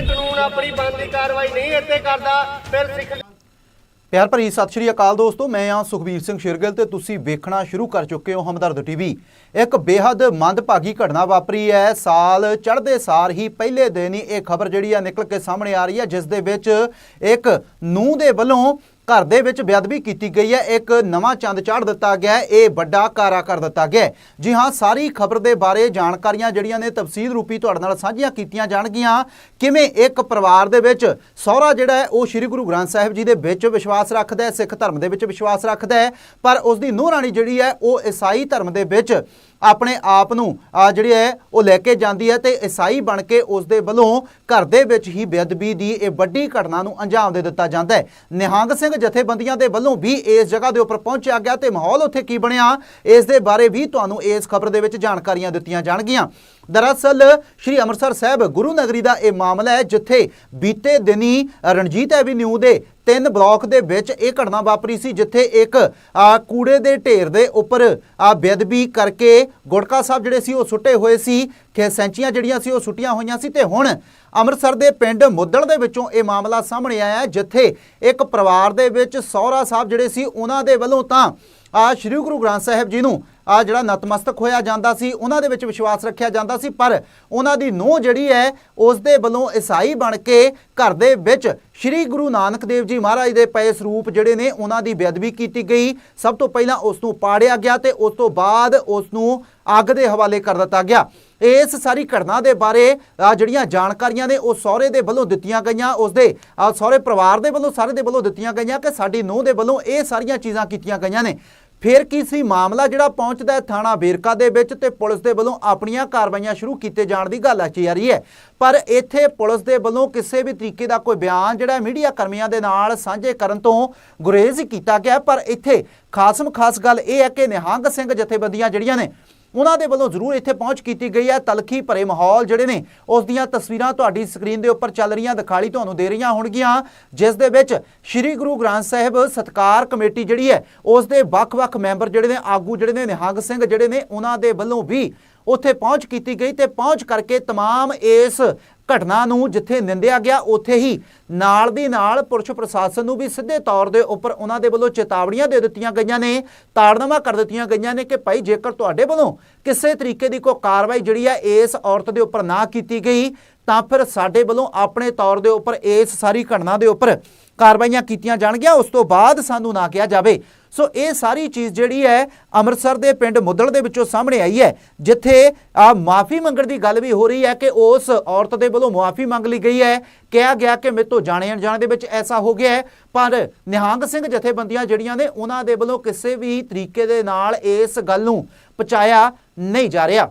ਕਾਨੂੰਨ ਆਪਣੀ ਬਣਦੀ ਕਾਰਵਾਈ ਨਹੀਂ ਇੱਥੇ ਕਰਦਾ, ਫਿਰ ਸਿੱਖ ਪਿਆਰ ਭਰੀ ਸਤਿ ਸ਼੍ਰੀ ਅਕਾਲ ਦੋਸਤੋ, ਮੈਂ ਆ ਸੁਖਬੀਰ ਸਿੰਘ ਸ਼ਿਰਗਿਲ ਤੇ ਤੁਸੀਂ ਵੇਖਣਾ ਸ਼ੁਰੂ ਕਰ ਚੁੱਕੇ ਹੋ ਹਮਦਰਦ ਟੀਵੀ। ਇੱਕ ਬੇਹੱਦ ਮੰਦਭਾਗੀ ਘਟਨਾ ਵਾਪਰੀ ਹੈ, ਸਾਲ ਚੜ੍ਹਦੇ ਸਾਰ ਹੀ ਪਹਿਲੇ ਦਿਨ ਹੀ ਇਹ ਖਬਰ ਜਿਹੜੀ ਆ ਨਿਕਲ ਕੇ ਸਾਹਮਣੇ ਆ ਰਹੀ ਹੈ, ਜਿਸ ਦੇ ਵਿੱਚ ਇੱਕ ਨੂੰਹ ਦੇ ਵੱਲੋਂ ਘਰ ਦੇ ਵਿੱਚ ਬੇਅਦਬੀ ਕੀਤੀ ਗਈ ਹੈ। ਇੱਕ ਨਵਾਂ ਚੰਦ ਚਾੜ ਦਿੱਤਾ ਗਿਆ ਹੈ। ਇਹ ਵੱਡਾ ਕਾਰਾ ਕਰ ਦਿੱਤਾ ਗਿਆ ਜੀ ਹਾਂ, ਸਾਰੀ ਖਬਰ ਦੇ ਬਾਰੇ ਜਾਣਕਾਰੀਆਂ ਜਿਹੜੀਆਂ ਨੇ ਤਫਸੀਲ ਰੂਪੀ ਤੁਹਾਡੇ ਨਾਲ ਸਾਂਝੀਆਂ ਕੀਤੀਆਂ ਜਾਣਗੀਆਂ। ਕਿਵੇਂ ਇੱਕ ਪਰਿਵਾਰ ਦੇ ਵਿੱਚ ਸਹੁਰਾ ਜਿਹੜਾ ਹੈ, ਉਹ ਸ੍ਰੀ ਗੁਰੂ ਗ੍ਰੰਥ ਸਾਹਿਬ ਜੀ ਦੇ ਵਿੱਚ ਵਿਸ਼ਵਾਸ ਰੱਖਦਾ ਹੈ, ਸਿੱਖ ਧਰਮ ਦੇ ਵਿੱਚ ਵਿਸ਼ਵਾਸ ਰੱਖਦਾ ਹੈ, ਪਰ ਉਸ ਦੀ ਨੂੰਹ ਰਾਣੀ ਜਿਹੜੀ ਹੈ, ਉਹ ਈਸਾਈ ਧਰਮ ਦੇ ਵਿੱਚ ਆਪਣੇ ਆਪ ਨੂੰ, ਆ ਜਿਹੜੀ ਹੈ, ਉਹ ਲੈ ਕੇ ਜਾਂਦੀ ਹੈ ਤੇ ਈਸਾਈ ਬਣ ਕੇ ਉਸ ਦੇ ਵੱਲੋਂ ਘਰ ਦੇ ਵਿੱਚ ਹੀ ਬੇਅਦਬੀ ਦੀ ਇਹ ਵੱਡੀ ਘਟਨਾ ਨੂੰ ਅੰਜਾਮ ਦੇ ਦਿੱਤਾ ਜਾਂਦਾ ਹੈ। ਨਿਹੰਗ ਸਿੰਘ ਜਥੇਬੰਦੀਆਂ ਦੇ ਵੱਲੋਂ ਵੀ ਇਸ ਜਗ੍ਹਾ ਦੇ ਉੱਪਰ ਪਹੁੰਚਿਆ ਗਿਆ ਤੇ ਮਾਹੌਲ ਉੱਥੇ ਕੀ ਬਣਿਆ? ਇਸ ਦੇ ਬਾਰੇ ਵੀ ਤੁਹਾਨੂੰ ਇਸ ਖਬਰ ਦੇ ਵਿੱਚ ਜਾਣਕਾਰੀਆਂ ਦਿੱਤੀਆਂ ਜਾਣਗੀਆਂ। ਦਰਅਸਲ, ਸ਼੍ਰੀ ਅੰਮ੍ਰਿਤਸਰ ਸਾਹਿਬ ਗੁਰੂ ਨਗਰੀ ਦਾ ਇਹ ਮਾਮਲਾ ਹੈ, ਜਿੱਥੇ ਬੀਤੇ ਦਿਨੀ ਰਣਜੀਤ ਐਵੀਨਿਊ ਦੇ ਤਿੰਨ ਬਲਾਕ ਦੇ ਵਿੱਚ ਇਹ ਘਟਨਾ ਵਾਪਰੀ ਸੀ, ਜਿੱਥੇ ਇੱਕ ਕੂੜੇ ਦੇ ਢੇਰ ਦੇ ਉੱਪਰ ਬੇਅਦਬੀ ਕਰਕੇ ਗੁਟਕਾ ਸਾਹਿਬ ਜਿਹੜੇ ਸੀ ਉਹ ਸੁੱਟੇ ਹੋਏ ਸੀ ਕਿ ਸੈਂਚੀਆਂ ਜਿਹੜੀਆਂ ਸੀ ਉਹ ਸੁੱਟੀਆਂ ਹੋਈਆਂ ਸੀ ਤੇ ਹੁਣ ਅੰਮ੍ਰਿਤਸਰ ਦੇ ਪਿੰਡ ਮੁੱਦਲ ਦੇ ਵਿੱਚੋਂ ਇਹ ਮਾਮਲਾ ਸਾਹਮਣੇ ਆਇਆ, ਜਿੱਥੇ ਇੱਕ ਪਰਿਵਾਰ ਦੇ ਵਿੱਚ ਸਹੁਰਾ ਸਾਹਿਬ ਜਿਹੜੇ ਸੀ ਉਹਨਾਂ ਦੇ ਵੱਲੋਂ ਤਾਂ ਆ ਸ਼੍ਰੀ ਗੁਰੂ ਗ੍ਰੰਥ ਸਾਹਿਬ ਜੀ ਨੂੰ ਆ ਜਿਹੜਾ ਨਤਮਸਤਕ ਹੋਇਆ ਜਾਂਦਾ ਸੀ, ਉਹਨਾਂ ਦੇ ਵਿੱਚ ਵਿਸ਼ਵਾਸ ਰੱਖਿਆ ਜਾਂਦਾ ਸੀ, ਪਰ ਉਹਨਾਂ ਦੀ ਨੂੰਹ ਜਿਹੜੀ ਹੈ, ਉਸ ਦੇ ਵੱਲੋਂ ਈਸਾਈ ਬਣ ਕੇ ਘਰ ਦੇ ਵਿੱਚ ਸ਼੍ਰੀ ਗੁਰੂ ਨਾਨਕ ਦੇਵ ਜੀ ਮਹਾਰਾਜ ਦੇ ਪਏ ਸਰੂਪ ਜਿਹੜੇ ਨੇ, ਉਹਨਾਂ ਦੀ ਬੇਅਦਬੀ ਕੀਤੀ ਗਈ। ਸਭ ਤੋਂ ਪਹਿਲਾਂ ਉਸ ਨੂੰ ਪਾੜਿਆ ਗਿਆ ਤੇ ਉਸ ਤੋਂ ਬਾਅਦ ਉਸ ਨੂੰ ਅੱਗ ਦੇ ਹਵਾਲੇ ਕਰ ਦਿੱਤਾ ਗਿਆ। ਇਸ ਸਾਰੀ ਘਟਨਾ ਦੇ ਬਾਰੇ ਜਿਹੜੀਆਂ ਜਾਣਕਾਰੀਆਂ ਨੇ, ਉਹ ਸਹੁਰੇ ਦੇ ਵੱਲੋਂ ਦਿੱਤੀਆਂ ਗਈਆਂ। ਉਸ ਦੇ ਸਹੁਰੇ ਪਰਿਵਾਰ ਦੇ ਵੱਲੋਂ, ਸਾਰੇ ਦੇ ਵੱਲੋਂ ਦਿੱਤੀਆਂ ਗਈਆਂ ਕਿ ਸਾਡੀ ਨੂੰਹ ਦੇ ਵੱਲੋਂ ਇਹ ਸਾਰੀਆਂ ਚੀਜ਼ਾਂ ਕੀਤੀਆਂ ਗਈਆਂ ਨੇ। ਫਿਰ ਕੀ ਸੀ? ਮਾਮਲਾ ਜਿਹੜਾ ਪਹੁੰਚਦਾ ਹੈ ਥਾਣਾ ਵੇਰਕਾ ਦੇ ਵਿੱਚ ਤੇ ਪੁਲਿਸ ਦੇ ਵੱਲੋਂ ਆਪਣੀਆਂ ਕਾਰਵਾਈਆਂ ਸ਼ੁਰੂ ਕੀਤੇ ਜਾਣ ਦੀ ਗੱਲ ਆਚੀ ਜਾ ਰਹੀ ਹੈ। ਪਰ ਇੱਥੇ ਪੁਲਿਸ ਦੇ ਵੱਲੋਂ ਕਿਸੇ ਵੀ ਤਰੀਕੇ ਦਾ ਕੋਈ ਬਿਆਨ ਜਿਹੜਾ ਮੀਡੀਆ ਕਰਮੀਆਂ ਦੇ ਨਾਲ ਸਾਂਝੇ ਕਰਨ ਤੋਂ ਗੁਰੇਜ਼ ਕੀਤਾ ਗਿਆ ਪਰ ਇੱਥੇ ਖਾਸਮ ਖਾਸ ਗੱਲ ਇਹ ਹੈ ਕਿ ਨਿਹੰਗ ਸਿੰਘ ਜਥੇਬੰਦੀਆਂ ਜਿਹੜੀਆਂ ਨੇ ਉਹਨਾਂ ਦੇ ਵੱਲੋਂ ਜ਼ਰੂਰ ਇੱਥੇ ਪਹੁੰਚ ਕੀਤੀ ਗਈ ਹੈ ਤਲਖੀ ਭਰੇ ਮਾਹੌਲ ਜਿਹੜੇ ਨੇ ਉਸ ਦੀਆਂ ਤਸਵੀਰਾਂ ਤੁਹਾਡੀ ਸਕਰੀਨ ਦੇ ਉੱਪਰ ਚੱਲ ਰਹੀਆਂ ਦਿਖਾਲੀ ਤੁਹਾਨੂੰ ਦੇ ਰਹੀਆਂ ਹੋਣਗੀਆਂ ਜਿਸ ਦੇ ਵਿੱਚ ਸ੍ਰੀ ਗੁਰੂ ਗ੍ਰੰਥ ਸਾਹਿਬ ਸਤਕਾਰ ਕਮੇਟੀ ਜਿਹੜੀ ਹੈ ਉਸ ਦੇ ਵੱਖ-ਵੱਖ ਮੈਂਬਰ ਜਿਹੜੇ ਨੇ ਆਗੂ ਜਿਹੜੇ ਨੇ ਨਿਹੰਗ ਸਿੰਘ ਜਿਹੜੇ ਨੇ ਉਹਨਾਂ ਦੇ ਵੱਲੋਂ ਵੀ ਉੱਥੇ ਪਹੁੰਚ ਕੀਤੀ ਗਈ ਤੇ ਪਹੁੰਚ ਕਰਕੇ तमाम ਇਸ ਘਟਨਾ ਨੂੰ ਜਿੱਥੇ ਨਿੰਦਿਆ ਗਿਆ, ਉੱਥੇ ਹੀ ਨਾਲ ਦੀ ਨਾਲ ਪੁਲਿਸ ਪ੍ਰਸ਼ਾਸਨ ਨੂੰ ਵੀ ਸਿੱਧੇ ਤੌਰ ਦੇ ਉੱਪਰ ਉਹਨਾਂ ਦੇ ਵੱਲੋਂ ਚੇਤਾਵਨੀਆਂ ਦੇ ਦਿੱਤੀਆਂ ਗਈਆਂ ਨੇ, ਤਾੜਨਾਮਾ ਕਰ ਦਿੱਤੀਆਂ ਗਈਆਂ ਨੇ ਕਿ ਭਾਈ ਜੇਕਰ ਤੁਹਾਡੇ ਵੱਲੋਂ ਕਿਸੇ ਤਰੀਕੇ ਦੀ ਕੋਈ ਕਾਰਵਾਈ ਜਿਹੜੀ ਹੈ ਇਸ ਔਰਤ ਦੇ ਉੱਪਰ ਨਾ ਕੀਤੀ ਗਈ ਤਾਂ ਫਿਰ ਸਾਡੇ ਵੱਲੋਂ ਆਪਣੇ ਤੌਰ ਦੇ ਉੱਪਰ ਇਸ ਸਾਰੀ ਘਟਨਾ ਦੇ ਉੱਪਰ ਕਾਰਵਾਈਆਂ ਕੀਤੀਆਂ ਜਾਣਗੀਆਂ, ਉਸ ਤੋਂ ਬਾਅਦ ਸਾਨੂੰ ਨਾ ਕਿਹਾ ਜਾਵੇ। ਸੋ ਇਹ ਸਾਰੀ ਚੀਜ਼ ਜਿਹੜੀ ਹੈ ਅੰਮ੍ਰਿਤਸਰ ਦੇ ਪਿੰਡ ਮੁੱਦਲ ਦੇ ਵਿੱਚੋਂ ਸਾਹਮਣੇ ਆਈ ਹੈ, ਜਿੱਥੇ ਆ ਮਾਫੀ ਮੰਗਣ ਦੀ ਗੱਲ ਵੀ ਹੋ ਰਹੀ ਹੈ ਕਿ ਉਸ ਔਰਤ ਦੇ ਵੱਲੋਂ ਮਾਫੀ ਮੰਗ ਲਈ ਗਈ ਹੈ। ਕਿਹਾ ਗਿਆ ਕਿ ਮੇਰੇ ਤੋਂ ਜਾਣੇ ਅਣਜਾਣੇ ਦੇ ਵਿੱਚ ਐਸਾ ਹੋ ਗਿਆ ਹੈ, ਪਰ ਨਿਹੰਗ ਸਿੰਘ ਜਥੇਬੰਦੀਆਂ ਜਿਹੜੀਆਂ ਨੇ, ਉਹਨਾਂ ਦੇ ਵੱਲੋਂ ਕਿਸੇ ਵੀ ਤਰੀਕੇ ਦੇ ਨਾਲ ਇਸ ਗੱਲ ਨੂੰ ਪਹੁੰਚਾਇਆ ਨਹੀਂ ਜਾ ਰਿਹਾ।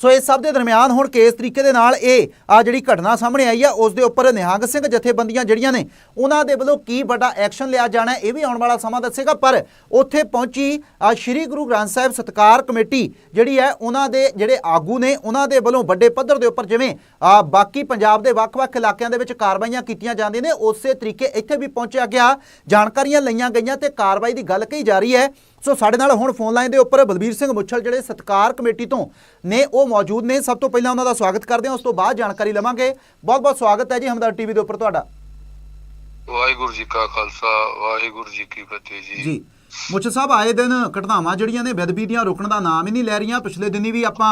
ਸੋ ਇਸ ਸਭ ਦੇ ਦਰਮਿਆਨ ਹੁਣ ਕਿਸ ਤਰੀਕੇ ਦੇ ਨਾਲ ਇਹ ਆ ਜਿਹੜੀ ਘਟਨਾ ਸਾਹਮਣੇ ਆਈ ਆ, ਉਸ ਦੇ ਉੱਪਰ ਨਿਹੰਗ ਸਿੰਘ ਜਥੇਬੰਦੀਆਂ ਜਿਹੜੀਆਂ ਨੇ, ਉਹਨਾਂ ਦੇ ਵੱਲੋਂ ਕੀ ਵੱਡਾ ਐਕਸ਼ਨ ਲਿਆ ਜਾਣਾ ਇਹ ਵੀ ਆਉਣ ਵਾਲਾ ਸਮਾਂ ਦੱਸੇਗਾ, ਪਰ ਉੱਥੇ ਪਹੁੰਚੀ ਸ਼੍ਰੀ ਗੁਰੂ ਗ੍ਰੰਥ ਸਾਹਿਬ ਸਤਕਾਰ ਕਮੇਟੀ ਜਿਹੜੀ ਹੈ, ਉਹਨਾਂ ਦੇ ਜਿਹੜੇ ਆਗੂ ਨੇ, ਉਹਨਾਂ ਦੇ ਵੱਲੋਂ ਵੱਡੇ ਪੱਧਰ ਦੇ ਉੱਪਰ ਜਿਵੇਂ ਬਾਕੀ ਪੰਜਾਬ ਦੇ ਵੱਖ-ਵੱਖ ਇਲਾਕਿਆਂ ਦੇ ਵਿੱਚ ਕਾਰਵਾਈਆਂ ਕੀਤੀਆਂ ਜਾਂਦੀਆਂ ਨੇ, ਉਸੇ ਤਰੀਕੇ ਇੱਥੇ ਵੀ ਪਹੁੰਚਿਆ ਗਿਆ, ਜਾਣਕਾਰੀਆਂ ਲਈਆਂ ਗਈਆਂ ਤੇ ਕਾਰਵਾਈ ਦੀ ਗੱਲ ਕਹੀ ਜਾ ਰਹੀ ਹੈ। ਸੋ ਸਾਡੇ ਨਾਲ ਹੁਣ ਫੋਨ ਲਾਈਨ ਦੇ ਉੱਪਰ ਬਲਬੀਰ ਸਿੰਘ ਮੁੱਛਲ, ਜਿਹੜੇ ਸਤਕਾਰ ਕਮੇਟੀ ਤੋਂ ਨੇ, ਉਹ ਮੌਜੂਦ ਨੇ। ਸਭ ਤੋਂ ਪਹਿਲਾਂ ਉਹਨਾਂ ਦਾ ਸਵਾਗਤ ਕਰਦੇ ਹਾਂ। ਉਸ ਤੋਂ ਬਾਅਦ ਜਾਣਕਾਰੀ ਲਵਾਂਗੇ। ਬਹੁਤ ਬਹੁਤ ਸਵਾਗਤ ਹੈ ਜੀ ਹਮਦਰ ਟੀਵੀ ਦੇ ਉੱਪਰ ਤੁਹਾਡਾ। ਵਾਹਿਗੁਰੂ ਜੀ ਕਾ ਖਾਲਸਾ ਵਾਹਿਗੁਰੂ ਜੀ ਕੀ ਫਤਿਹ ਜੀ। ਜੀ। ਮੁੱਛਲ ਸਾਹਿਬ ਆਏ ਦਿਨ ਘਟਨਾਵਾਂ ਜਿਹੜੀਆਂ ਨੇ ਬੇਅਦਬੀ ਦੀਆਂ ਰੋਕਣ ਦਾ ਨਾਮ ਹੀ ਨਹੀਂ ਲੈ ਰਹੀਆਂ। ਪਿਛਲੇ ਦਿਨੀ ਵੀ ਆਪਾਂ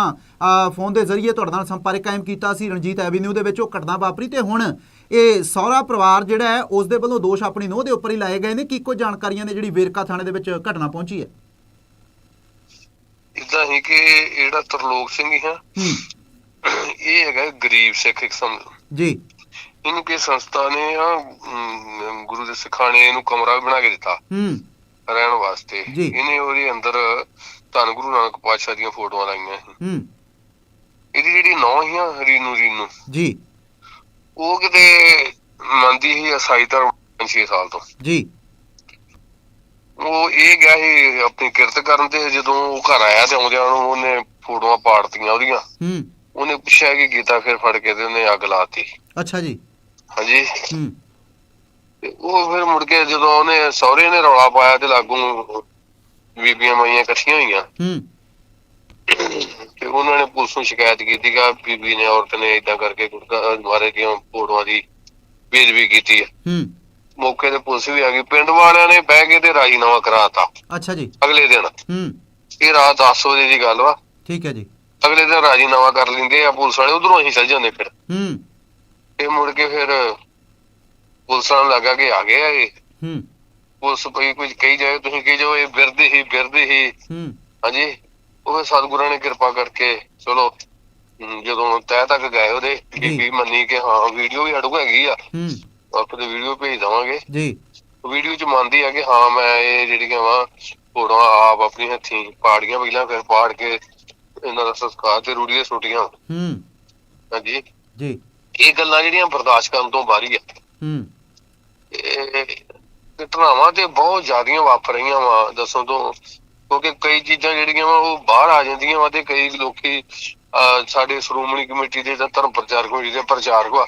ਫੋਨ ਦੇ ਜ਼ਰੀਏ ਤੁਹਾਡੇ ਨਾਲ ਸੰਪਰਕ ਕਾਇਮ ਕੀਤਾ ਸੀ ਰਣਜੀਤ ਐਵੀਨਿਊ ਦੇ ਵਿੱਚ। ਉਹ ਘਟਨਾ ਵਾਪਰੀ ਤੇ ਹੁਣ ਇਹ ਸਹੁਰਾ ਪਰਿਵਾਰ ਜਿਹੜਾ ਹੈ ਉਸ ਦੇ ਵੱਲੋਂ ਦੋਸ਼ ਆਪਣੀ ਨੂੰਹ ਦੇ ਉੱਪਰ ਹੀ ਲਾਏ ਗਏ ਨੇ। ਕੀ ਕੋਈ ਜਾਣਕਾਰੀਆਂ ਨੇ ਜਿਹੜੀ ਵੇਰਕਾ ਥਾਣੇ ਦੇ ਵਿੱਚ ਘਟਨਾ ਪਹੁੰਚੀ ਹੈ? ਇਦਾਂ ਹੀ ਕਿ ਜਿਹੜਾ ਤਰਲੋਕ ਸਿੰਘ ਹੀ ਹੈ। ਹੂੰ ਇਹ ਹੈਗਾ ਗਰੀਬ ਸਿੱਖ ਇੱਕ ਸਮ ਜੀ। ਇਹਨੂੰ ਕਿ ਸੰਸਥਾ ਨੇ ਆ ਗੁਰੂ ਦੇ ਸਿਖਾਣੇ ਇਹਨੂੰ ਕਮਰਾ ਵੀ ਬਣਾ ਕੇ ਦਿੱਤਾ। ਹੂੰ। ਰਹਿਣ ਵਾਸਤੇ। ਇਹਨੇ ਉਹਦੇ ਅੰਦਰ ਧੰਨ ਗੁਰੂ ਨਾਨਕ ਪਾਤਸ਼ਾਹ ਦੀਆਂ ਫੋਟੋਆਂ ਲਾਈਆਂ ਹੂੰ। ਇਹਦੀ ਜਿਹੜੀ ਨੌਂ ਹੀ ਆ ਰੀਨੂ ਰੀਨੂ। ਜੀ। ਉਹ ਕਿਤੇ ਮੰਨਦੀ ਸੀ ਈਸਾਈ ਧਰਮ 6 ਸਾਲ ਤੋਂ। ਜੀ। ਉਹ ਇਹ ਗਿਆ ਸੀ ਆਪਣੀ ਕਿਰਤ ਕਰਨ ਤੇ ਜਦੋਂ ਉਹ ਘਰ ਆਇਆ ਤੇ ਆਉਂਦਿਆਂ ਨੂੰ ਉਹਨੇ ਫੋਟੋਆਂ ਪਾੜਤੀਆਂ ਉਹਦੀਆਂ। ਹੂੰ। ਉਹਨੇ ਪੁੱਛਿਆ ਕਿ ਕੀਤਾ ਫਿਰ ਫੜ ਕੇ ਤੇ ਉਹਨੇ ਅੱਗ ਲਾਤੀ। ਅੱਛਾ ਜੀ। ਹਾਂਜੀ। ਹੂੰ। ਤੇ ਉਹ ਫਿਰ ਮੁੜ ਕੇ ਜਦੋਂ ਉਹਨੇ ਸਹੁਰੇ ਨੇ ਰੌਲਾ ਪਾਇਆ ਤੇ ਲਾਗੂ ਬੀਬੀਆਂ ਮਾਈਆਂ ਇਕੱਠੀਆਂ ਹੋਈਆਂ। ਹੂੰ। ਤੇ ਉਹਨਾਂ ਨੇ ਪੁਲਿਸ ਨੂੰ ਸ਼ਿਕਾਇਤ ਕੀਤੀ ਕਿ ਬੀਬੀ ਨੇ ਔਰਤ ਨੇ ਇਦਾਂ ਕਰਕੇ ਗੁਟਕਾ ਮਾਰੇ ਦੀਆਂ ਫੋਟੋਆਂ ਦੀ ਬੇਦਬੀ ਕੀਤੀ ਹੈ ਹੂੰ। ਮੌਕੇ ਤੇ ਪੁਲਿਸ ਵੀ ਆ ਗਈ। ਪਿੰਡ ਵਾਲਿਆਂ ਨੇ ਬਹਿ ਕੇ ਤੇ ਰਾਜੀਨਾਮਾ ਕਰਾਤਾ। ਅੱਛਾ ਜੀ। ਅਗਲੇ ਦਿਨ। ਹੂੰ। ਇਹ ਰਾਤ 10 ਵਜੇ ਦੀ ਗੱਲ ਵਾ। ਠੀਕ ਹੈ ਜੀ। ਅਗਲੇ ਦਿਨ ਰਾਜੀਨਾਮਾ ਕਰ ਲੈਂਦੇ ਆ ਪੁਲਿਸ ਵਾਲੇ। ਉਧਰੋਂ ਅਸੀਂ ਚੱਲ ਜਾਂਦੇ ਫਿਰ। ਹੂੰ। ਇਹ ਮੁੜ ਕੇ ਫਿਰ ਪੁਲਿਸ ਵਾਲਿਆਂ ਨੂੰ ਲੱਗਾ ਕਿ ਆ ਗਏ ਆ ਇਹ। ਹੂੰ। ਪੁਲਿਸ ਕੋਈ ਕੁਝ ਕਹੀ ਜਾਏ ਤੁਸੀਂ ਕਹੀ ਜਾਓ ਇਹ ਬਿਰਧ ਹੀ ਬਿਰਧ ਹੀ। ਹੂੰ। ਹਾਂਜੀ। ਉਹ ਸਤਿਗੁਰਾਂ ਨੇ ਕਿਰਪਾ ਕਰਕੇ ਚਲੋ ਜਦੋਂ ਤਹਿ ਤੱਕ ਗਏ ਉਹਦੇ। ਬੀਬੀ ਮੰਨੀ ਕਿ ਹਾਂ ਵੀਡੀਓ ਵੀ ਅੜੂ ਹੈਗੀ ਆ। ਹੂੰ। ਆਪਾਂ ਤੇ ਵੀਡੀਓ ਭੇਜ ਦਵਾਂਗੇ। ਜੀ। ਵੀਡੀਓ ਚ ਮੰਨਦੀ ਆ ਕਿ ਹਾਂ ਮੈਂ ਇਹ ਜਿਹੜੀਆਂ ਵਾ ਫੋਟੋਆਂ ਆਪ ਆਪਣੀ ਹੱਥੀਂ ਪਾੜੀਆਂ ਪਹਿਲਾਂ ਫਿਰ ਪਾੜ ਕੇ ਇਹਨਾਂ ਦਾ ਸੰਸਕਾਰ ਤੇ ਰੂੜੀਆਂ ਸੁੱਟੀਆਂ। ਹੂੰ। ਹਾਂਜੀ। ਜੀ। ਇਹ ਗੱਲਾਂ ਜਿਹੜੀਆਂ ਬਰਦਾਸ਼ਤ ਕਰਨ ਤੋਂ ਬਾਹਰੀ ਆ। ਹੂੰ। ਇਹ ਘਟਨਾਵਾਂ ਤੇ ਬਹੁਤ ਜ਼ਿਆਦੀਆਂ ਵਾਪਰ ਰਹੀਆਂ ਵਾ ਦੱਸੋ ਤੋਂ। ਕਿਉਂਕਿ ਕਈ ਚੀਜ਼ਾਂ ਜਿਹੜੀਆਂ ਵਾ ਉਹ ਬਾਹਰ ਆ ਜਾਂਦੀਆਂ ਵਾ ਤੇ ਕਈ ਲੋਕੀ ਸਾਡੇ ਸ਼੍ਰੋਮਣੀ ਕਮੇਟੀ ਦੇ ਜਾਂ ਧਰਮ ਪ੍ਰਚਾਰ ਕਮੇਟੀ ਦੇ ਪ੍ਰਚਾਰਕ ਵਾ।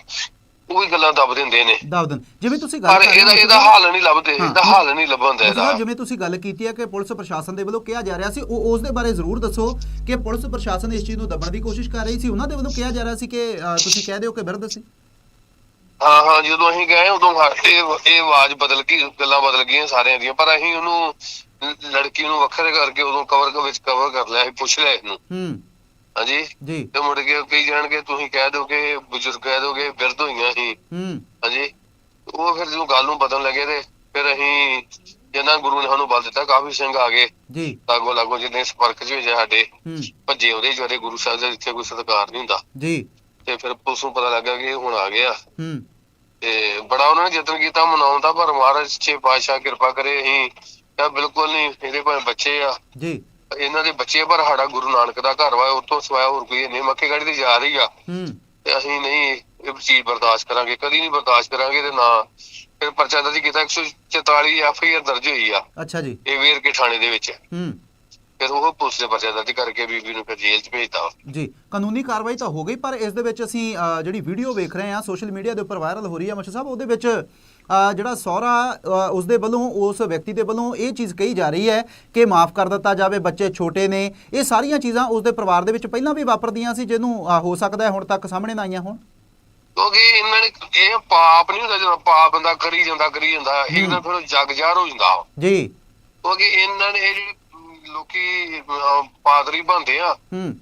ਉਹ ਵੀ ਗੱਲਾਂ ਦੱਬ ਦਿੰਦੇ ਨੇ। ਦਵਦਨ ਜਿਵੇਂ ਤੁਸੀਂ ਗੱਲ ਕਰ ਰਹੇ ਇਹਦਾ ਇਹਦਾ ਹੱਲ ਨਹੀਂ ਲੱਭਦੇ। ਇਹਦਾ ਹੱਲ ਨਹੀਂ ਲੱਭਣ ਦਾ ਡਾਕਟਰ ਇਹਦਾ ਜਿਵੇਂ ਤੁਸੀਂ ਗੱਲ ਕੀਤੀ ਹੈ ਕਿ ਪੁਲਿਸ ਪ੍ਰਸ਼ਾਸਨ ਦੇ ਵੱਲੋਂ ਕਿਹਾ ਜਾ ਰਿਹਾ ਸੀ ਉਹ ਉਸ ਦੇ ਬਾਰੇ ਜ਼ਰੂਰ ਦੱਸੋ ਕਿ ਪੁਲਿਸ ਪ੍ਰਸ਼ਾਸਨ ਇਸ ਚੀਜ਼ ਨੂੰ ਦੱਬਣ ਦੀ ਕੋਸ਼ਿਸ਼ ਕਰ ਰਹੀ ਸੀ। ਉਹਨਾਂ ਦੇ ਵੱਲੋਂ ਕਿਹਾ ਜਾ ਰਿਹਾ ਸੀ ਕਿ ਤੁਸੀਂ ਕਹਿ ਦਿਓ ਕਿ ਬਿਰਧ ਸੀ। ਹਾਂ ਹਾਂ ਜਦੋਂ ਅਸੀਂ ਗਏ ਉਦੋਂ ਇਹ ਇਹ ਆਵਾਜ਼ ਬਦਲ ਗਈ ਗੱਲਾਂ ਬਦਲ ਗਈਆਂ ਸਾਰਿਆਂ ਦੀਆਂ। ਪਰ ਅਸੀਂ ਉਹਨੂੰ ਲੜਕੀ ਨੂੰ ਵੱਖਰੇ ਕਰਕੇ ਉਦੋਂ ਕਵਰ ਵਿੱਚ ਕਵਰ ਕਰ ਲਿਆ ਸੀ ਪੁੱਛ ਲਿਆ ਇਹਨੂੰ। ਹੂੰ। ਹਾਂਜੀ? ਜੀ। ਤੇ ਮੁੜ ਕੇ ਕਈ ਜਾਣਗੇ ਤੁਸੀਂ ਕਹਿ ਦੋਗੇ ਬਜ਼ੁਰਗ ਕਹਿ ਦੋਗੇ ਬਿਰਧ ਹੋਈਆਂ ਸੀ। ਹੂੰ। ਹਾਂਜੀ? ਉਹ ਫਿਰ ਜਦੋਂ ਗੱਲ ਨੂੰ ਬਦਲਣ ਲੱਗੇ ਤੇ ਫਿਰ ਅਸੀਂ ਜਿੰਨਾ ਗੁਰੂ ਨੇ ਸਾਨੂੰ ਬਲ ਦਿੱਤਾ ਕਾਫੀ ਸਿੰਘ ਆ ਗਏ। ਜੀ। ਲਾਗੋ ਲਾਗੋ ਜਿਹਨੇ ਸੰਪਰਕ ਚ ਹੋਏ ਸਾਡੇ ਹੂੰ। ਭੱਜੇ ਉਹਦੇ ਜਿਹੜੇ ਗੁਰੂ ਸਾਹਿਬ ਦੇ ਇੱਥੇ ਕੋਈ ਸਤਿਕਾਰ ਨਹੀਂ ਹੁੰਦਾ। ਜੀ। ਤੇ ਫਿਰ ਪੁਲਿਸ ਨੂੰ ਪਤਾ ਲੱਗਾ ਕਿ ਇਹ ਹੁਣ ਆ ਗਏ ਆ। ਹੂੰ। ਤੇ ਬੜਾ ਉਹਨਾਂ ਨੇ ਯਤਨ ਕੀਤਾ ਮਨਾਉਣ ਦਾ ਪਰ ਮਹਾਰਾਜ ਛੇ ਪਾਤਸ਼ਾਹ ਕਿਰਪਾ ਕਰੇ ਅਸੀਂ ਕਿਹਾ ਬਿਲਕੁਲ ਨਹੀਂ ਇਹਦੇ ਭਾਵੇਂ ਬੱਚੇ ਆ। ਜੀ। ਇਹਨਾਂ ਦੇ ਬੱਚੇ ਪਰ ਸਾਡਾ ਗੁਰੂ ਨਾਨਕ ਦਾ ਘਰ ਵਾ ਉਤੋਂ ਸਿਵਾਏ ਹੋਰ ਕੋਈ ਨਹੀਂ ਮੱਕੇ ਗਾੜੀ ਤੇ ਜਾ ਰਹੀ ਆ। ਹੂੰ। ਤੇ ਅਸੀਂ ਨਹੀਂ ਇਹ ਚੀਜ਼ ਬਰਦਾਸ਼ਤ ਕਰਾਂਗੇ ਕਦੀ ਨਹੀਂ ਬਰਦਾਸ਼ਤ ਕਰਾਂਗੇ ਤੇ ਨਾ। ਫਿਰ ਪਰਚਾ ਦਰਜ ਕੀਤਾ 144 ਐਫ ਆਈ ਆਰ ਦਰਜ ਹੋਈ ਆ। ਅੱਛਾ ਜੀ। ਇਹ ਵੇਰ ਕੇ ਥਾਣੇ ਦੇ ਵਿੱਚ। ਹੂੰ। ਫਿਰ ਉਹ ਪੁਲਿਸ ਦੇ ਪਰਚਾ ਦਰਜ ਕਰਕੇ ਬੀਬੀ ਨੂੰ ਫਿਰ ਜੇਲ੍ਹ 'ਚ ਭੇਜਤਾ ਜੀ ਕਾਨੂੰਨੀ ਕਾਰਵਾਈ ਤਾਂ ਹੋ ਗਈ ਪਰ ਇਸ ਦੇ ਵਿੱਚ ਅਸੀਂ ਜਿਹੜੀ ਵੀਡੀਓ ਵੇਖ ਰਹੇ ਹਾਂ ਸੋਸ਼ਲ ਮੀਡੀਆ ਦੇ ਉੱਪਰ ਵਾਇਰਲ ਹੋ ਰਹੀ ਹੈ ਮਸ਼ਰ ਸਾਹਿਬ ਉਹਦੇ ਵਿੱਚ ਜਿਹੜਾ ਸਹੁਰਾ ਉਸ ਦੇ ਵੱਲੋਂ ਉਸ ਵਿਅਕਤੀ ਦੇ ਵੱਲੋਂ ਇਹ ਚੀਜ਼ ਕਹੀ ਜਾ ਰਹੀ ਹੈ ਕਿ ਮਾਫ ਕਰ ਦਿੱਤਾ ਜਾਵੇ ਬੱਚੇ ਛੋਟੇ ਨੇ। ਇਹ ਸਾਰੀਆਂ ਚੀਜ਼ਾਂ ਉਸ ਦੇ ਪਰਿਵਾਰ ਦੇ ਵਿੱਚ ਪਹਿਲਾਂ ਵੀ ਵਾਪਰਦੀਆਂ ਸੀ ਜਿਹਨੂੰ ਹੋ ਸਕਦਾ ਹੁਣ ਤੱਕ ਸਾਹਮਣੇ ਨਾ ਆਈਆਂ ਹੋਣ। ਕਿਉਂਕਿ ਇਹਨਾਂ ਨੇ ਇਹ ਪਾਪ ਨਹੀਂ ਹੁੰਦਾ ਜਦੋਂ ਪਾਪ ਬੰਦਾ ਕਰੀ ਜਾਂਦਾ ਕਰੀ ਜਾਂਦਾ ਇਹਨਾਂ ਫਿਰ ਜਗ ਜਾਰ ਹੋ ਜਾਂਦਾ। ਜੀ। ਕਿਉਂਕਿ ਇਹਨਾਂ ਨੇ ਇਹ ਜਿਹੜੇ ਲੋਕੀ ਪਾਦਰੀ ਬਣਦੇ ਆ ਹੂੰ।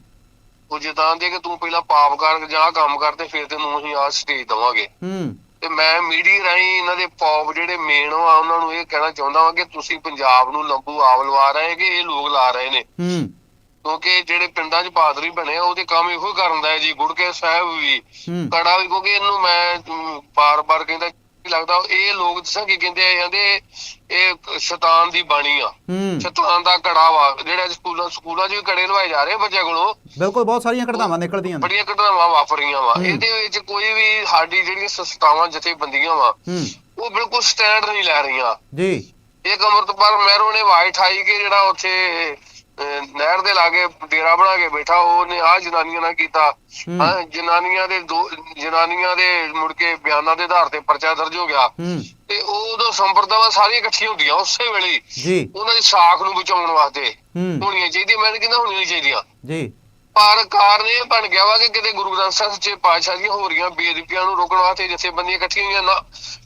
ਉਹ ਜਿੱਦਾਂ ਦੇ ਕਿ ਤੂੰ ਪਹਿਲਾਂ ਪਾਪ ਕਰ ਜਾਂ ਕੰਮ ਕਰ ਤੇ ਫਿਰ ਤੈਨੂੰ ਅਸੀਂ ਆਹ ਸਟੇਜ ਦਵਾਂਗੇ। ਹੂੰ। ਤੇ ਮੈਂ ਮੀਡੀਆ ਰਾਹੀਂ ਇਹਨਾਂ ਦੇ ਪੌਪ ਜਿਹੜੇ ਮੇਨ ਆ ਉਹਨਾਂ ਨੂੰ ਇਹ ਕਹਿਣਾ ਚਾਹੁੰਦਾ ਹਾਂ ਕਿ ਤੁਸੀਂ ਪੰਜਾਬ ਨੂੰ ਲੰਬੂ ਆਪ ਲਵਾ ਰਹੇ ਹੋ ਕਿ ਇਹ ਲੋਕ ਲਾ ਰਹੇ ਨੇ। ਹੂੰ। ਕਿਉਂਕਿ ਜਿਹੜੇ ਪਿੰਡਾਂ 'ਚ ਪਾਦਰੀ ਬਣੇ ਆ ਉਹਦੇ ਕੰਮ ਇਹੋ ਕਰਨ ਦਾ ਹੈ ਜੀ ਗੁੜਕੇ ਸਾਹਿਬ ਵੀ। ਕੜਾ ਵੀ ਕਿਉਂਕਿ ਇਹਨੂੰ ਮੈਂ ਬਾਰ-ਬਾਰ ਕਹਿੰਦਾ ਲੱਗਦਾ ਇਹ ਲੋਕ ਦੱਸਾਂ ਕੀ ਕਹਿੰਦੇ ਆ ਕਹਿੰਦੇ ਇਹ ਸ਼ੈਤਾਨ ਦੀ ਬਾਣੀ ਆ। ਸ਼ੈਤਾਨ ਦਾ ਕੜਾ ਵਾ ਜਿਹੜੇ ਸਕੂਲਾਂ ਸਕੂਲਾਂ 'ਚ ਵੀ ਕੜੇ ਲਵਾਏ ਜਾ ਰਹੇ ਬੱਚਿਆਂ ਕੋਲੋਂ। ਬਿਲਕੁਲ ਬਹੁਤ ਸਾਰੀਆਂ ਘਟਨਾਵਾਂ ਨਿਕਲਦੀਆਂ ਨੇ। ਬੜੀਆਂ ਘਟਨਾਵਾਂ ਵਾਪਰੀਆਂ ਵਾ। ਇਹਦੇ ਵਿੱਚ ਕੋਈ ਵੀ ਸਾਡੀ ਜਿਹੜੀਆਂ ਸੰਸਥਾਵਾਂ ਜਥੇਬੰਦੀਆਂ ਵਾ ਉਹ ਬਿਲਕੁਲ ਸਟੈਂਡ ਨਹੀਂ ਲੈ ਰਹੀਆਂ। ਜੀ। ਇੱਕ ਅਮਰਤਪਾਲ ਮਹਿਰੋ ਨੇ ਵਾਈਟ ਹਾਈ ਕੇ ਜਿਹੜਾ ਉੱਥੇ ਨਹਿਰ ਦੇ ਲਾਗੇ ਡੇਰਾ ਬਣਾ ਕੇ ਬੈਠਾ ਉਹਨੇ ਆ ਜਨਾਨੀਆਂ ਨਾਲ ਕੀਤਾ। ਹੂੰ। ਜਨਾਨੀਆਂ ਦੇ ਦੋ ਜਨਾਨੀਆਂ ਦੇ ਮੁੜ ਕੇ ਬਿਆਨਾਂ ਦੇ ਆਧਾਰ ਤੇ ਪਰਚਾ ਦਰਜ ਹੋ ਗਿਆ। ਤੇ ਉਹ ਉਦੋਂ ਸੰਪਰਦਾਵਾਂ ਸਾਰੀਆਂ ਇਕੱਠੀਆਂ ਹੁੰਦੀਆਂ ਉਸੇ ਵੇਲੇ। ਜੀ। ਉਹਨਾਂ ਦੀ ਸਾਖ ਨੂੰ ਬਚਾਉਣ ਵਾਸਤੇ ਹੋਣੀਆਂ ਚਾਹੀਦੀਆਂ। ਮੈਂ ਕਹਿੰਦਾ ਹੋਣੀਆਂ ਚਾਹੀਦੀਆਂ। ਜੀ। ਪਰ ਕਾਰਨ ਇਹ ਬਣ ਗਿਆ ਵਾ ਕਿ ਕਿਤੇ ਗੁਰੂ ਗ੍ਰੰਥ ਸਾਹਿਬ ਸੱਚੇ ਪਾਤਸ਼ਾਹ ਦੀਆਂ ਹੋ ਰਹੀਆਂ ਬੇਦਬੀਆਂ ਨੂੰ ਰੋਕਣ ਵਾਸਤੇ ਜਥੇਬੰਦੀਆਂ ਇਕੱਠੀਆਂ ਹੋਈਆਂ ਨਾ।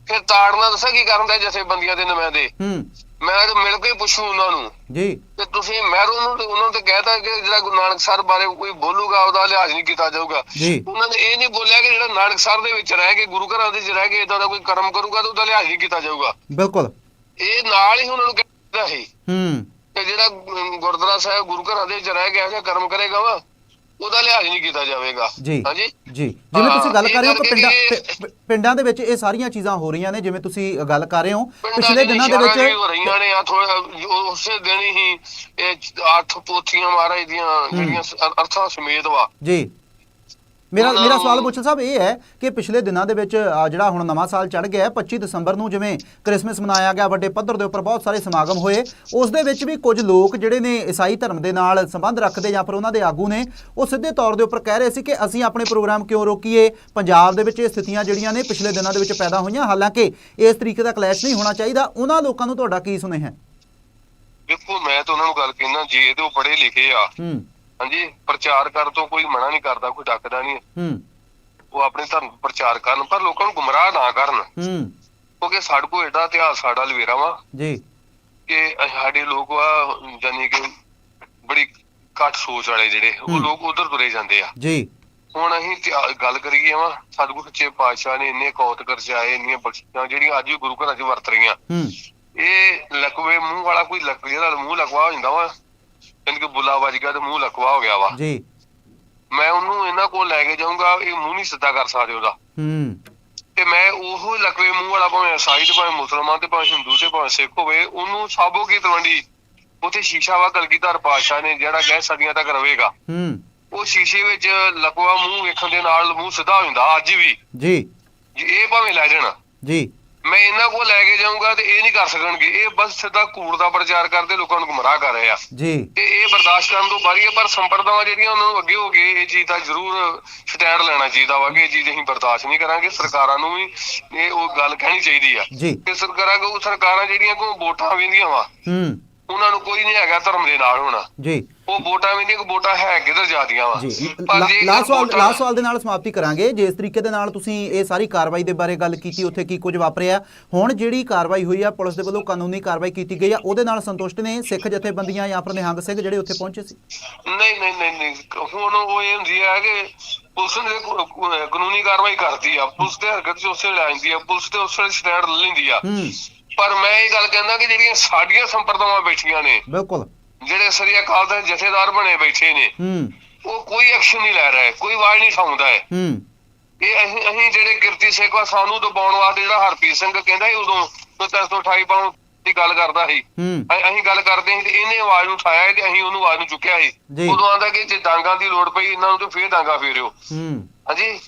ਫਿਰ ਤਾੜਨਾ ਦੱਸਾਂ ਕੀ ਕਰਨ ਦਾ ਜਥੇਬੰਦੀਆਂ ਦੇ ਨੁਮਾਇੰਦੇ? ਹੂੰ। ਮੈਂ ਤਾਂ ਮਿਲ ਕੇ ਪੁੱਛੂ ਉਹਨਾਂ ਨੂੰ। ਜੀ। ਤੇ ਤੁਸੀਂ ਮਹਿਰੋਂ ਨੂੰ ਤੇ ਉਹਨਾਂ ਤੇ ਕਹਿਤਾ ਕਿ ਜਿਹੜਾ ਗੁਰੂ ਨਾਨਕ ਸਾਹਿਬ ਬਾਰੇ ਕੋਈ ਬੋਲੂਗਾ ਉਹਦਾ ਲਿਹਾਜ਼ ਨਹੀਂ ਕੀਤਾ ਜਾਊਗਾ। ਜੀ। ਉਹਨਾਂ ਨੇ ਇਹ ਨਹੀਂ ਬੋਲਿਆ ਕਿ ਜਿਹੜਾ ਨਾਨਕ ਸਾਹਿਬ ਦੇ ਵਿੱਚ ਰਹਿ ਕੇ ਗੁਰੂ ਘਰਾਂ ਦੇ ਵਿੱਚ ਰਹਿ ਕੇ ਇਦਾਂ ਦਾ ਕੋਈ ਕਰਮ ਕਰੂਗਾ ਤਾਂ ਉਹਦਾ ਲਿਹਾਜ਼ ਨਹੀਂ ਕੀਤਾ ਜਾਊਗਾ। ਬਿਲਕੁਲ। ਇਹ ਨਾਲ ਹੀ ਉਹਨਾਂ ਨੂੰ ਕਹਿੰਦਾ ਸੀ ਹੂੰ। ਕਿ ਜਿਹੜਾ ਅਮ, ਗੁਰਦੁਆਰਾ ਸਾਹਿਬ ਗੁਰੂ ਘਰਾਂ ਦੇ ਵਿੱਚ ਰਹਿ ਕੇ ਐਸਾ ਕਰਮ ਕਰੇਗਾ ਵਾ। ਉਹਦਾ ਲਿਹਾਜ਼ ਨਹੀਂ ਕੀਤਾ ਜਾਵੇਗਾ। ਜੀ ਹਾਂਜੀ? ਜੀ। ਜਿਵੇਂ ਤੁਸੀਂ ਗੱਲ ਕਰ ਰਹੇ ਹੋ ਕਿ ਪਿੰਡਾਂ ਪਿੰਡਾਂ ਦੇ ਵਿੱਚ ਇਹ ਸਾਰੀਆਂ ਚੀਜ਼ਾਂ ਹੋ ਰਹੀਆਂ ਨੇ ਜਿਵੇਂ ਤੁਸੀਂ ਗੱਲ ਕਰ ਰਹੇ ਹੋ ਪਿਛਲੇ ਦਿਨਾਂ ਦੇ ਵਿੱਚ ਹੋ ਰਹੀਆਂ ਨੇ ਆ ਥੋੜਾ ਉਸੇ ਦਿਨ ਹੀ ਇਹ ਅੱਠ ਪੋਥੀਆਂ ਮਹਾਰਾਜ ਦੀਆਂ ਜਿਹੜੀਆਂ ਅਰਥਾਂ ਸਮੇਤ ਵਾ। ਜੀ। ਮੇਰਾ ਮੇਰਾ ਸਵਾਲ ਪੁੱਛਣ ਸਾਹਿਬ ਇਹ ਹੈ ਕਿ ਪਿਛਲੇ ਦਿਨਾਂ ਦੇ ਵਿੱਚ ਜਿਹੜਾ ਹੁਣ ਨਵਾਂ ਸਾਲ ਚੜ ਗਿਆ ਹੈ 25 ਦਸੰਬਰ ਨੂੰ ਜਿਵੇਂ ਕ੍ਰਿਸਮਸ ਮਨਾਇਆ ਗਿਆ ਵੱਡੇ ਪੱਧਰ ਦੇ ਉੱਪਰ ਬਹੁਤ ਸਾਰੇ ਸਮਾਗਮ ਹੋਏ ਉਸ ਦੇ ਵਿੱਚ ਵੀ ਕੁਝ ਲੋਕ ਜਿਹੜੇ ਨੇ ਈਸਾਈ ਧਰਮ ਦੇ ਨਾਲ ਸੰਬੰਧ ਰੱਖਦੇ ਜਾਂ ਫਿਰ ਉਹਨਾਂ ਦੇ ਆਗੂ ਨੇ ਉਹ ਸਿੱਧੇ ਤੌਰ ਦੇ ਉੱਪਰ ਕਹਿ ਰਹੇ ਸੀ ਕਿ ਅਸੀਂ ਆਪਣੇ ਪ੍ਰੋਗਰਾਮ ਕਿਉਂ ਰੋਕੀਏ? ਪੰਜਾਬ ਦੇ ਵਿੱਚ ਇਹ ਸਥਿਤੀਆਂ ਜਿਹੜੀਆਂ ਨੇ ਪਿਛਲੇ ਦਿਨਾਂ ਦੇ ਵਿੱਚ ਪੈਦਾ ਹੋਈਆਂ ਹਾਲਾਂਕਿ ਇਸ ਤਰੀਕੇ ਦਾ ਕਲੈਸ਼ ਨਹੀਂ ਹੋਣਾ ਚਾਹੀਦਾ। ਉਹਨਾਂ ਲੋਕਾਂ ਨੂੰ ਤੁਹਾਡਾ ਕੀ ਸੁਨੇਹਾ ਹੈ? ਦੇਖੋ ਮੈਂ ਤਾਂ ਉਹਨਾਂ ਨੂੰ ਗੱਲ ਕਹਿਣਾ ਜੇ ਇਹਦੇ ਉਹ ਪੜ੍ਹੇ ਲਿਖੇ ਆ ਹੂੰ। ਹਾਂਜੀ ਪ੍ਰਚਾਰ ਕਰਨ ਤੋਂ ਕੋਈ ਮਨਾ ਨਹੀਂ ਕਰਦਾ ਕੋਈ ਡੱਕਦਾ ਨਹੀਂ। ਹੂੰ। ਉਹ ਆਪਣੇ ਧਰਮ ਪ੍ਰਚਾਰ ਕਰਨ ਪਰ ਲੋਕਾਂ ਨੂੰ ਗੁੰਮਰਾਹ ਨਾ ਕਰਨ। ਹੂੰ। ਕਿਉਂਕਿ ਸਾਡੇ ਕੋਲ ਏਡਾ ਇਤਿਹਾਸ ਸਾਡਾ ਲਵੇਰਾ ਵਾ ਜੀ। ਕਿ ਸਾਡੇ ਲੋਕ ਆ ਜਾਨੀ ਕਿ ਬੜੀ ਘੱਟ ਸੋਚ ਵਾਲੇ ਜਿਹੜੇ ਉਹ। ਲੋਕ ਉਧਰ ਤੁਰੇ ਜਾਂਦੇ ਆ। ਜੀ। ਹੁਣ ਅਸੀਂ ਗੱਲ ਕਰੀਏ ਵਾ ਸਤਿਗੁਰੂ ਸੱਚੇ ਪਾਤਸ਼ਾਹ ਨੇ ਇੰਨੇ ਕੌਤ ਕਰਜਾਏ ਇੰਨੀਆਂ ਬਖਸ਼ੀਆਂ ਜਿਹੜੀਆਂ ਅੱਜ ਵੀ ਗੁਰੂ ਘਰਾਂ 'ਚ ਵਰਤ ਰਹੀਆਂ। ਹੂੰ। ਇਹ ਲਕਵੇ ਮੂੰਹ ਵਾਲਾ ਕੋਈ ਲੱਕ ਜਿਹੜਾ ਮੂੰਹ ਲਕਵਾ ਹੋ ਜਾਂਦਾ ਵਾ। ਯਾਨੀ ਕਿ ਬੁੱਲਾ ਵੱਜ ਗਿਆ ਤੇ ਮੂੰਹ ਲਕਵਾ ਹੋ ਗਿਆ ਵਾ। ਜੀ। ਮੈਂ ਉਹਨੂੰ ਇਹਨਾਂ ਕੋਲ ਲੈ ਕੇ ਜਾਊਂਗਾ ਇਹ ਮੂੰਹ ਨਹੀਂ ਸਿੱਧਾ ਕਰ ਸਕਦੇ ਉਹਦਾ। ਹੂੰ। ਤੇ ਮੈਂ ਉਹ ਲਕਵੇ ਮੂੰਹ ਵਾਲਾ ਭਾਵੇਂ ਈਸਾਈ ਤੇ ਭਾਵੇਂ ਮੁਸਲਮਾਨ ਤੇ ਭਾਵੇਂ ਹਿੰਦੂ ਤੇ ਭਾਵੇਂ ਸਿੱਖ ਹੋਵੇ ਉਹਨੂੰ ਸਾਬੋ ਕੀ ਤਲਵੰਡੀ ਉਥੇ ਸ਼ੀਸ਼ਾ ਵਾ ਕਲਗੀਧਰ ਪਾਤਸ਼ਾਹ ਨੇ ਜਿਹੜਾ ਗਹਿ ਸਦੀਆਂ ਤੱਕ ਰਵੇਗਾ ਹੂੰ। ਉਹ ਸ਼ੀਸ਼ੇ ਵਿੱਚ ਲਕਵਾ ਮੂੰਹ ਵੇਖਣ ਦੇ ਨਾਲ ਮੂੰਹ ਸਿੱਧਾ ਹੋ ਜਾਂਦਾ ਅੱਜ ਵੀ। ਜੀ। ਜੇ ਇਹ ਭਾਵੇਂ ਲੈ ਜਾਣ। ਜੀ। ਮੈਂ ਇਹਨਾਂ ਕੋਲ ਲੈ ਕੇ ਜਾਊਂਗਾ ਤੇ ਇਹ ਨਹੀਂ ਕਰ ਸਕਣਗੇ। ਇਹ ਬਸ ਸਿੱਧਾ ਕੂੜ ਦਾ ਪ੍ਰਚਾਰ ਕਰਦੇ ਲੋਕਾਂ ਨੂੰ ਗੁੰਮਰਾਹ ਕਰ ਰਹੇ ਆ। ਜੀ। ਤੇ ਇਹ ਬਰਦਾਸ਼ਤ ਕਰਨ ਤੋਂ ਬਾਹਰੀ ਹੈ ਪਰ ਸੰਪਰਦਾਵਾਂ ਜਿਹੜੀਆਂ ਉਹਨਾਂ ਨੂੰ ਅੱਗੇ ਹੋ ਗਏ ਇਹ ਚੀਜ਼ ਦਾ ਜ਼ਰੂਰ ਸਟੈਂਡ ਲੈਣਾ ਚਾਹੀਦਾ ਵਾ ਕਿ ਇਹ ਚੀਜ਼ ਅਸੀਂ ਬਰਦਾਸ਼ਤ ਨਹੀਂ ਕਰਾਂਗੇ। ਸਰਕਾਰਾਂ ਨੂੰ ਵੀ ਇਹ ਉਹ ਗੱਲ ਕਹਿਣੀ ਚਾਹੀਦੀ ਆ ਜੀ। ਕਿ ਸਰਕਾਰਾਂ ਕੋ ਸਰਕਾਰਾਂ ਜਿਹੜੀਆਂ ਕੋ ਵੋਟਾਂ ਵੇਂਦੀਆਂ ਵਾ ਹੂੰ। ਉਹਨਾਂ ਨੂੰ ਕੋਈ ਨਹੀਂ ਹੈਗਾ ਧਰਮ ਦੇ ਨਾਲ ਹੋਣਾ। ਜੀ। ਉਹ ਵੋਟਾਂ ਵੇਂਦੀਆਂ ਕੋ ਵੋਟਾਂ ਹੈ ਕਿਧਰ ਜਾਂਦੀਆਂ ਵਾ? ਜੀ। ਲਾਸਟ ਸਵਾਲ ਲਾਸਟ ਸਵਾਲ ਦੇ ਨਾਲ ਸਮਾਪਤੀ ਕਰਾਂਗੇ। ਜਿਸ ਤਰੀਕੇ ਦੇ ਨਾਲ ਤੁਸੀਂ ਇਹ ਸਾਰੀ ਕਾਰਵਾਈ ਦੇ ਬਾਰੇ ਗੱਲ ਕੀਤੀ ਉੱਥੇ ਕੀ ਕੁਝ ਵਾਪਰਿਆ। ਹੁਣ ਜਿਹੜੀ ਕਾਰਵਾਈ ਹੋਈ ਆ ਪੁਲਿਸ ਦੇ ਵੱਲੋਂ ਕਾਨੂੰਨੀ ਕਾਰਵਾਈ ਕੀਤੀ ਗਈ ਆ ਉਹਦੇ ਨਾਲ ਸੰਤੁਸ਼ਟ ਨੇ ਸਿੱਖ ਜਥੇਬੰਦੀਆਂ ਜਾਂ ਫਿਰ ਨਿਹੰਗ ਸਿੰਘ ਜਿਹੜੇ ਉੱਥੇ ਪਹੁੰਚੇ ਸੀ? ਨਹੀਂ ਨਹੀਂ ਨਹੀਂ ਨਹੀਂ। ਹੁਣ ਉਹ ਇਹ ਹੁੰਦੀ ਹੈ ਕਿ ਪੁਲਿਸ ਨੇ ਕਾਨੂੰਨੀ ਕਾਰਵਾਈ ਕਰਦੀ ਆ। ਪੁਲਿਸ ਦੇ ਹਰਕਤ 'ਚ ਉਸੇ ਲੈ ਜਾਂਦੀ ਆ। ਪੁਲਿਸ ਤੇ ਉਸੇ ਸਟੈਂਡ ਲੈਂਦੀ ਆ। ਹੂੰ। ਪਰ ਮੈਂ ਇਹ ਗੱਲ ਕਹਿੰਦਾ ਕਿ ਜਿਹੜੀਆਂ ਸਾਡੀਆਂ ਸੰਪਰਦਾਵਾਂ ਬੈਠੀਆਂ ਨੇ ਬਿਲਕੁਲ। ਜਿਹੜੇ ਸ੍ਰੀ ਅਕਾਲ ਦੇ ਜਥੇਦਾਰ ਬਣੇ ਬੈਠੇ ਨੇ ਹੂੰ। ਉਹ ਕੋਈ ਐਕਸ਼ਨ ਨਹੀਂ ਲੈ ਰਹੇ ਕੋਈ ਆਵਾਜ਼ ਨਹੀਂ ਉਠਾਉਂਦਾ ਹੈ। ਹੂੰ। ਇਹ ਅਸੀਂ ਅਸੀਂ ਜਿਹੜੇ ਕਿਰਤੀ ਸਿੱਖ ਆ ਸਾਨੂੰ ਦਬਾਉਣ ਵਾਸਤੇ ਜਿਹੜਾ ਹਰਪ੍ਰੀਤ ਸਿੰਘ ਕਹਿੰਦਾ ਸੀ ਉਦੋਂ ਤੋਂ 328 ਪਾਉਣ ਦੀ ਗੱਲ ਕਰਦਾ ਸੀ। ਅਸੀਂ ਗੱਲ ਕਰਦੇ ਸੀ ਤੇ ਇਹਨੇ ਆਵਾਜ਼ ਨੂੰ ਉਠਾਇਆ ਤੇ ਅਸੀਂ ਉਹਨੂੰ ਆਵਾਜ਼ ਨੂੰ ਚੁੱਕਿਆ ਸੀ। ਉਦੋਂ ਆਂਦਾ ਕਿ ਜੇ ਡਾਂਗਾ ਦੀ ਲੋੜ ਪਈ ਇਹਨਾਂ ਨੂੰ ਤੇ ਫੇਰ ਡਾਂਗਾ ਫੇਰਿਓ। ਹੂੰ। ਹਾਂਜੀ?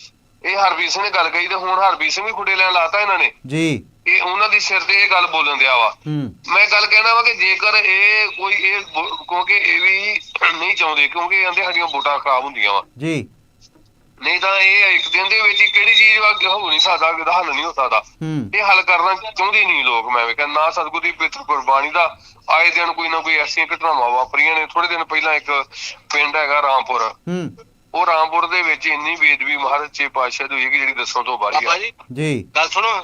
ਇਹ ਹਰਪ੍ਰੀਤ ਸਿੰਘ ਨੇ ਗੱਲ ਕਹੀ ਤੇ ਹੁਣ ਹਰਪ੍ਰੀਤ ਸਿੰਘ ਵੀ ਖੁੱਡੇ ਲੈਣ ਲਾਤਾ ਇਹਨਾਂ ਨੇ। ਜੀ। ਇਹ ਉਹਨਾਂ ਦੀ ਸਿਰ ਤੇ ਇਹ ਗੱਲ ਬੋਲਣ ਦਿਆ ਵਾ। ਹੂੰ। ਮੈਂ ਗੱਲ ਕਹਿਣਾ ਵਾ ਕਿ ਜੇਕਰ ਇਹ ਕੋਈ ਇਹ ਬੋ- ਕਿਉਂਕਿ ਇਹ ਵੀ ਨਹੀਂ ਚਾਹੁੰਦੇ ਕਿਉਂਕਿ ਇਹ ਕਹਿੰਦੇ ਸਾਡੀਆਂ ਵੋਟਾਂ ਖਰਾਬ ਹੁੰਦੀਆਂ ਵਾ। ਜੀ। ਨਹੀਂ ਤਾਂ ਇਹ ਇੱਕ ਦਿਨ ਦੇ ਵਿੱਚ ਹੀ ਕਿਹੜੀ ਚੀਜ਼ ਵਾ ਹੋ ਨਹੀਂ ਸਕਦਾ ਇਹਦਾ ਹੱਲ ਨਹੀਂ ਹੋ ਸਕਦਾ। ਹੂੰ। ਇਹ ਹੱਲ ਕਰਨਾ ਚਾਹੁੰਦੇ ਨਹੀਂ ਲੋਕ ਮੈਂ ਵੀ ਕਹਿੰਦਾ ਨਾ ਸਤਿਗੁਰੂ ਦੀ ਪਿੱਤਰ ਕੁਰਬਾਨੀ ਦਾ ਆਏ ਦਿਨ ਕੋਈ ਨਾ ਕੋਈ ਐਸੀਆਂ ਘਟਨਾਵਾਂ ਵਾਪਰੀਆਂ ਨੇ। ਥੋੜੇ ਦਿਨ ਪਹਿਲਾਂ ਇੱਕ ਪਿੰਡ ਹੈਗਾ ਰਾਮਪੁਰ। ਹੂੰ। ਉਹ ਰਾਮਪੁਰ ਦੇ ਵਿੱਚ ਇੰਨੀ ਬੇਦਬੀ ਮਹਾਰਾਜ ਚੇ ਪਾਤਸ਼ਾਹ ਦੀ ਹੋਈ ਕਿ ਜਿਹੜੀ ਦੱਸਣ ਤੋਂ ਬਾਹਰੀ ਆ। ਜੀ ਜੀ। ਗੱਲ ਸੁਣੋ।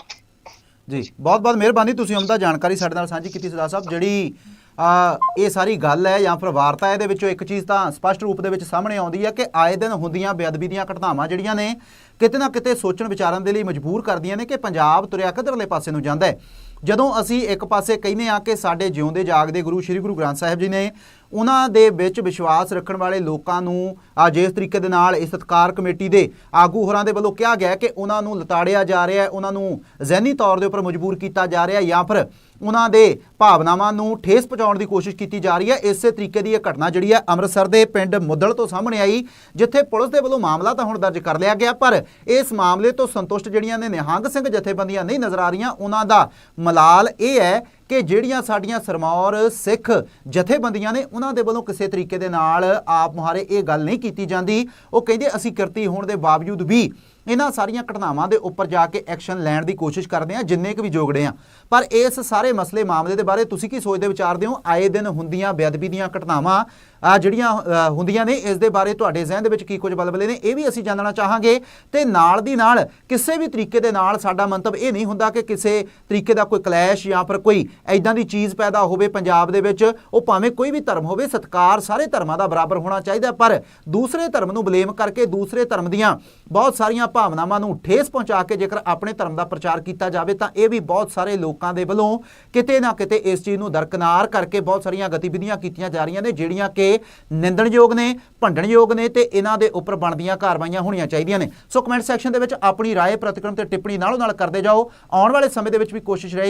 ਜੀ ਬਹੁਤ ਬਹੁਤ ਮਿਹਰਬਾਨੀ ਤੁਸੀਂ ਉਮਦਾ ਜਾਣਕਾਰੀ ਸਾਡੇ ਨਾਲ ਸਾਂਝੀ ਕੀਤੀ ਸਰਦਾਰ ਸਾਹਿਬ ਜਿਹੜੀ ਆ ਇਹ ਸਾਰੀ ਗੱਲ ਹੈ ਜਾਂ ਫਿਰ ਵਾਰਤਾ ਹੈ, ਇਹਦੇ ਵਿੱਚੋਂ ਇੱਕ ਚੀਜ਼ ਤਾਂ ਸਪਸ਼ਟ ਰੂਪ ਦੇ ਵਿੱਚ ਸਾਹਮਣੇ ਆਉਂਦੀ ਹੈ ਕਿ ਆਏ ਦਿਨ ਹੁੰਦੀਆਂ ਬੇਅਦਬੀ ਦੀਆਂ ਘਟਨਾਵਾਂ ਜਿਹੜੀਆਂ ਨੇ ਕਿਤੇ ਨਾ ਕਿਤੇ ਸੋਚਣ ਵਿਚਾਰਨ ਦੇ ਲਈ ਮਜਬੂਰ ਕਰਦੀਆਂ ਨੇ ਕਿ ਪੰਜਾਬ ਤੁਰਿਆ ਕਿੱਧਰਲੇ ਪਾਸੇ ਨੂੰ ਜਾਂਦਾ ਹੈ। ਜਦੋਂ ਅਸੀਂ ਇੱਕ ਪਾਸੇ ਕਹਿੰਦੇ ਆ ਕਿ ਸਾਡੇ ਜਿਉਂਦੇ ਜਾਗਦੇ ਗੁਰੂ ਸ੍ਰੀ ਗੁਰੂ ਗ੍ਰੰਥ ਸਾਹਿਬ ਜੀ ਨੇ ਉਹਨਾਂ ਦੇ ਵਿੱਚ ਵਿਸ਼ਵਾਸ ਰੱਖਣ ਵਾਲੇ ਲੋਕਾਂ ਨੂੰ ਜਿਸ ਤਰੀਕੇ ਦੇ ਨਾਲ ਇਸ ਸਤਕਾਰ ਕਮੇਟੀ ਦੇ ਆਗੂ ਹੋਰਾਂ ਦੇ ਵੱਲੋਂ ਕਿਹਾ ਗਿਆ ਕਿ ਉਹਨਾਂ ਨੂੰ ਲਤਾੜਿਆ ਜਾ ਰਿਹਾ ਹੈ, ਉਹਨਾਂ ਨੂੰ ਜ਼ਹਿਨੀ ਤੌਰ ਦੇ ਉੱਪਰ ਮਜਬੂਰ ਕੀਤਾ ਜਾ ਰਿਹਾ ਜਾਂ ਫਿਰ ਉਹਨਾਂ ਦੇ ਭਾਵਨਾਵਾਂ ਨੂੰ ਠੇਸ ਪਹੁੰਚਾਉਣ ਦੀ ਕੋਸ਼ਿਸ਼ ਕੀਤੀ ਜਾ ਰਹੀ ਹੈ। ਇਸੇ ਤਰੀਕੇ ਦੀ ਇਹ ਘਟਨਾ ਜਿਹੜੀ ਹੈ ਅੰਮ੍ਰਿਤਸਰ ਦੇ ਪਿੰਡ ਮੁੱਦਲ ਤੋਂ ਸਾਹਮਣੇ ਆਈ, ਜਿੱਥੇ ਪੁਲਿਸ ਦੇ ਵੱਲੋਂ ਮਾਮਲਾ ਤਾਂ ਹੁਣ ਦਰਜ ਕਰ ਲਿਆ ਗਿਆ, ਪਰ ਇਸ ਮਾਮਲੇ ਤੋਂ ਸੰਤੁਸ਼ਟ ਜਿਹੜੀਆਂ ਨੇ ਨਿਹੰਗ ਸਿੰਘ ਜਥੇਬੰਦੀਆਂ ਨਹੀਂ ਨਜ਼ਰ ਆ ਰਹੀਆਂ, ਉਹਨਾਂ ਦਾ ਮਲਾਲ ਇਹ ਹੈ ਕਿ ਜਿਹੜੀਆਂ ਸਾਡੀਆਂ ਸਰਮੌਰ ਸਿੱਖ ਜਥੇਬੰਦੀਆਂ ਨੇ ਉਹਨਾਂ ਦੇ ਵੱਲੋਂ ਕਿਸੇ ਤਰੀਕੇ ਦੇ ਨਾਲ ਆਪ ਮੁਹਾਰੇ ਇਹ ਗੱਲ ਨਹੀਂ ਕੀਤੀ ਜਾਂਦੀ। ਉਹ ਕਹਿੰਦੇ ਅਸੀਂ ਕਿਰਤੀ ਹੋਣ ਦੇ ਬਾਵਜੂਦ ਵੀ ਇਹਨਾਂ ਸਾਰੀਆਂ ਘਟਨਾਵਾਂ ਦੇ ਉੱਪਰ ਜਾ ਕੇ ਐਕਸ਼ਨ ਲੈਣ ਦੀ ਕੋਸ਼ਿਸ਼ ਕਰਦੇ ਆ ਜਿੰਨੇ ਕੁ ਵੀ ਜੋਗੜੇ ਆ ਪਰ ਇਸ ਸਾਰੇ ਮਸਲੇ ਮਾਮਲੇ ਦੇ ਬਾਰੇ ਤੁਸੀਂ ਕੀ ਸੋਚਦੇ ਵਿਚਾਰਦੇ ਹੋ? ਆਏ ਦਿਨ ਹੁੰਦੀਆਂ ਬੇਅਦਬੀ ਦੀਆਂ ਘਟਨਾਵਾਂ ਆ ਜਿਹੜੀਆਂ ਹੁੰਦੀਆਂ ਨੇ, ਇਸ ਦੇ ਬਾਰੇ ਤੁਹਾਡੇ ਜ਼ਿਹਨ ਦੇ ਵਿੱਚ ਕੀ ਕੁਝ ਬਲਬਲੇ ਨੇ? ਇਹ ਵੀ ਅਸੀਂ ਜਾਣਨਾ ਚਾਹਾਂਗੇ। ਤੇ ਨਾਲ ਦੀ ਨਾਲ ਕਿਸੇ ਵੀ ਤਰੀਕੇ ਦੇ ਨਾਲ ਸਾਡਾ ਮੰਤਵ ਇਹ ਨਹੀਂ ਹੁੰਦਾ ਕਿ ਕਿਸੇ ਤਰੀਕੇ ਦਾ ਕੋਈ ਕਲੈਸ਼ ਜਾਂ ਫਿਰ ਕੋਈ ਐਦਾਂ ਦੀ ਚੀਜ਼ ਪੈਦਾ ਹੋਵੇ ਪੰਜਾਬ ਦੇ ਵਿੱਚ। ਉਹ ਭਾਵੇਂ ਕੋਈ ਵੀ ਧਰਮ ਹੋਵੇ, ਸਤਕਾਰ ਸਾਰੇ ਧਰਮਾਂ ਦਾ ਬਰਾਬਰ ਹੋਣਾ ਚਾਹੀਦਾ ਪਰ ਦੂਸਰੇ ਧਰਮ ਨੂੰ ਬਲੇਮ ਕਰਕੇ ਦੂਸਰੇ ਧਰਮ ਦੀਆਂ ਬਹੁਤ ਸਾਰੀਆਂ ਭਾਵਨਾਵਾਂ ਨੂੰ ਠੇਸ ਪਹੁੰਚਾ ਕੇ ਜੇਕਰ ਆਪਣੇ ਧਰਮ ਦਾ ਪ੍ਰਚਾਰ ਕੀਤਾ ਜਾਵੇ ਤਾਂ ਇਹ ਵੀ ਬਹੁਤ ਸਾਰੇ ਲੋਕਾਂ ਦੇ ਵੱਲੋਂ ਕਿਤੇ ਨਾ ਕਿਤੇ ਇਸ ਚੀਜ਼ ਨੂੰ ਦਰਕਨਾਰ ਕਰਕੇ ਬਹੁਤ ਸਾਰੀਆਂ ਗਤੀਵਿਧੀਆਂ ਕੀਤੀਆਂ ਜਾ ਰਹੀਆਂ ਨੇ ਜਿਹੜੀਆਂ ਕਿ ਨਿੰਦਣਯੋਗ ਨੇ ਭੰਡਣਯੋਗ ਨੇ ਤੇ ਇਹਨਾਂ ਦੇ ਉੱਪਰ ਬਣਦੀਆਂ ਕਾਰਵਾਈਆਂ ਹੋਣੀਆਂ ਚਾਹੀਦੀਆਂ ਨੇ ਸੋ ਕਮੈਂਟ ਸੈਕਸ਼ਨ ਦੇ ਵਿੱਚ ਆਪਣੀ رائے ਪ੍ਰਤੀਕਰਮ ਤੇ ਟਿੱਪਣੀ ਨਾਲੋਂ ਨਾਲ ਕਰਦੇ ਜਾਓ ਆਉਣ ਵਾਲੇ ਸਮੇਂ ਦੇ ਵਿੱਚ ਵੀ ਕੋਸ਼ਿਸ਼ ਰਹੇਗੀ